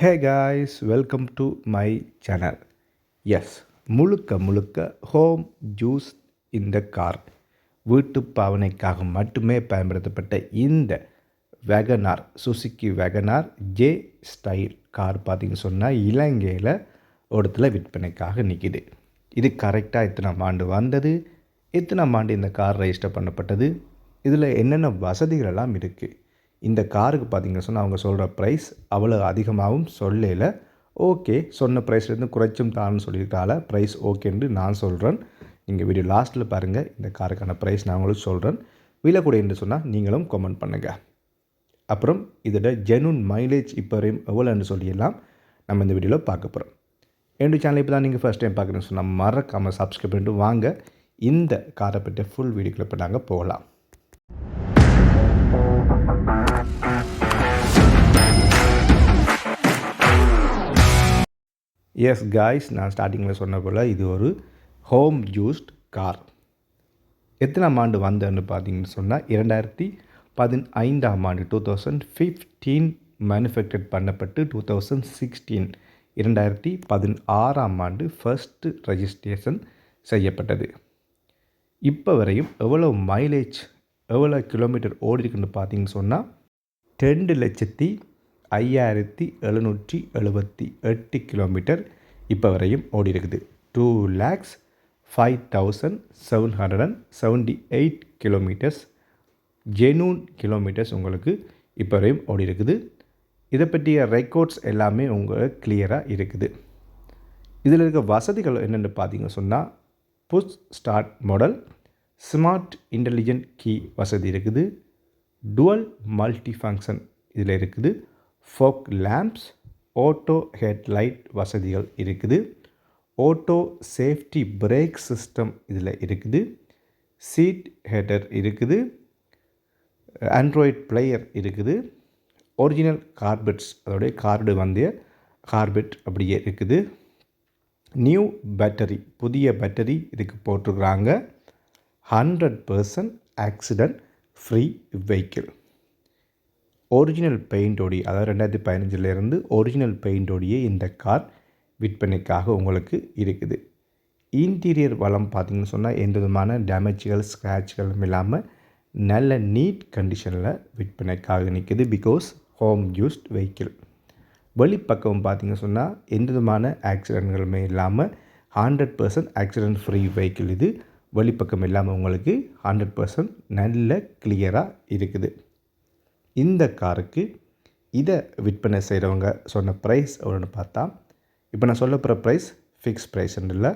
Hey guys welcome to my channel yes முழுக்க முழுக்க home juice இந்த கார் வீட்டு பாவனைக்காக மட்டுமே பயன்படுத்தப்பட்ட இந்த WagonR Suzuki WagonR J style car பார்த்திங்க சொன்னால் இலங்கையில் இடத்துல விற்பனைக்காக நிற்கிது இது கரெக்டாக எத்தனாம் ஆண்டு வந்தது? இத்தனை ஆண்டு இந்த கார் ரெஜிஸ்டர் பண்ணப்பட்டது? இதில் என்னென்ன வசதிகளெல்லாம் இருக்குது இந்த காருக்கு பார்த்திங்க சொன்னால் அவங்க சொல்கிற ப்ரைஸ் அவ்வளோ அதிகமாகவும் சொல்லலை. ஓகே சொன்ன ப்ரைஸ்லேருந்து குறைச்சும் தான்னு சொல்லியிருக்கால ப்ரைஸ் ஓகேன்னு நான் சொல்கிறேன். நீங்கள் வீடியோ லாஸ்ட்டில் பாருங்கள் இந்த காருக்கான ப்ரைஸ் நான் உங்களுக்கு சொல்கிறேன். விழக்கூடிய என்று சொன்னால் நீங்களும் கமெண்ட் பண்ணுங்கள் அப்புறம் இதோட ஜெனுன் மைலேஜ் இப்போ வரையும் எவ்வளோன்னு சொல்லியெல்லாம் நம்ம இந்த வீடியோவில் பார்க்க போகிறோம். என்னுடைய சேனல் இப்போ தான் நீங்கள் ஃபஸ்ட் டைம் பார்க்குறேன்னு சொன்னால் மறக்காமல் சப்ஸ்கிரைப் பண்ணிட்டு வாங்க. இந்த காரை பற்றி ஃபுல் வீடியோக்குள்ள இப்போ நாங்கள் போகலாம். எஸ் காய்ஸ் நான் ஸ்டார்டிங்கில் சொன்ன போல் இது ஒரு ஹோம் யூஸ்ட் கார் எத்தனாம் ஆண்டு வந்தேன்னு பார்த்தீங்கன்னு சொன்னால் இரண்டாயிரத்தி பதினைந்தாம் ஆண்டு டூ தௌசண்ட் ஃபிஃப்டீன் மேனுஃபேக்சர் பண்ணப்பட்டு டூ தௌசண்ட் சிக்ஸ்டீன் இரண்டாயிரத்தி பதினாறாம் ஆண்டு ஃபர்ஸ்ட்டு ரெஜிஸ்ட்ரேஷன் செய்யப்பட்டது. இப்போ வரையும் எவ்வளோ மைலேஜ் எவ்வளோ கிலோமீட்டர் ஓடிருக்குன்னு பார்த்தீங்கன்னு சொன்னால் ரெண்டு லட்சத்தி ஐயாயிரத்தி எழுநூற்றி எழுபத்தி எட்டு கிலோமீட்டர் இப்போ வரையும் ஓடி இருக்குது. Two lakhs five thousand seven hundred and seventy eight kilometres genuine kilometres உங்களுக்கு இப்போ வரையும் ஓடி இருக்குது. இதை பற்றிய ரெக்கார்ட்ஸ் எல்லாமே உங்களுக்கு கிளியராக இருக்குது. இதில் இருக்க வசதிகள் என்னென்னு பார்த்தீங்க சொன்னால் push start model smart intelligent key வசதி இருக்குது. டுவல் மல்டி ஃபங்க்ஷன் இதில் இருக்குது. ஃபோக் லேம்ப்ஸ் ஓட்டோ ஹெட்லைட் வசதிகள் இருக்குது. ஓட்டோ சேஃப்டி பிரேக் சிஸ்டம் இதில் இருக்குது. சீட் ஹெட்டர் இருக்குது. ஆண்ட்ராய்ட் பிளேயர் இருக்குது. ஒரிஜினல் கார்பெட்ஸ் அதோடைய கார்டு வந்திய கார்பெட் அப்படியே இருக்குது. நியூ பேட்டரி புதிய பேட்டரி இதுக்கு போட்டிருக்கிறாங்க. Hundred percent accident free vehicle original பெயிண்டோடி அதாவது ரெண்டாயிரத்தி பதினஞ்சிலேருந்து ஒரிஜினல் பெயிண்டோடியே இந்த கார் விற்பனைக்காக உங்களுக்கு இருக்குது. இன்டீரியர் வளம் பார்த்திங்கன்னு சொன்னால் எந்த விதமான டேமேஜ்கள் ஸ்க்ராட்ச்களும் இல்லாமல் நல்ல நீட் கண்டிஷனில் விற்பனைக்காக நிற்குது பிகாஸ் ஹோம் யூஸ்ட் வெஹிக்கிள் வெளிப்பக்கம் பார்த்திங்க சொன்னால் எந்த விதமான ஆக்சிடென்ட்களுமே இல்லாமல் hundred percent accident free vehicle இது. வெளிப்பக்கம் இல்லாமல் உங்களுக்கு ஹண்ட்ரட் பர்சன்ட் நல்ல கிளியராக இருக்குது. இந்த காருக்கு இதை விற்பனை செய்கிறவங்க சொன்ன ப்ரைஸ் எவ்வளோன்னு பார்த்தா இப்போ நான் சொல்ல போகிற ப்ரைஸ் ஃபிக்ஸ் ப்ரைஸ்ன்னு இல்லை.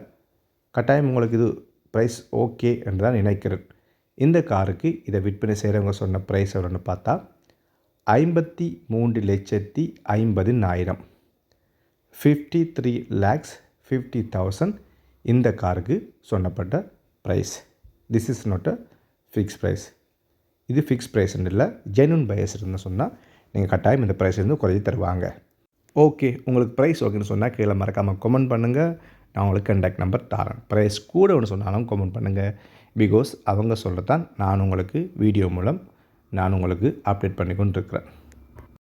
கட்டாயம் உங்களுக்கு இது ப்ரைஸ் ஓகே என்று தான் நினைக்கிறேன். இந்த காருக்கு இதை விற்பனை செய்கிறவங்க சொன்ன ப்ரைஸ் எவ்வளோன்னு பார்த்தா ஐம்பத்தி மூன்று லட்சத்தி ஐம்பதுனாயிரம் fifty three lakhs fifty thousand இந்த காருக்கு சொன்னப்பட்ட price this is not a fix price இது ஃபிக்ஸ் ப்ரைஸ்ன்னு இல்லை ஜென்வன் பயஸ் இருந்து சொன்னால் நீங்கள் கட்டாயம் இந்த ப்ரைஸ்லேருந்து குறைச்சி தருவாங்க. ஓகே உங்களுக்கு ப்ரைஸ் ஓகேன்னு சொன்னால் கீழே மறக்காமல் கமெண்ட் பண்ணுங்கள் நான் உங்களுக்கு கண்டாக்ட் நம்பர் தரேன் ப்ரைஸ் கூட ஒன்று சொன்னாலும் கமெண்ட் பண்ணுங்கள் பிகாஸ் அவங்க சொல்கிறதான் நான் உங்களுக்கு வீடியோ மூலம் நான் உங்களுக்கு அப்டேட் பண்ணி கொண்டு இருக்கிறேன்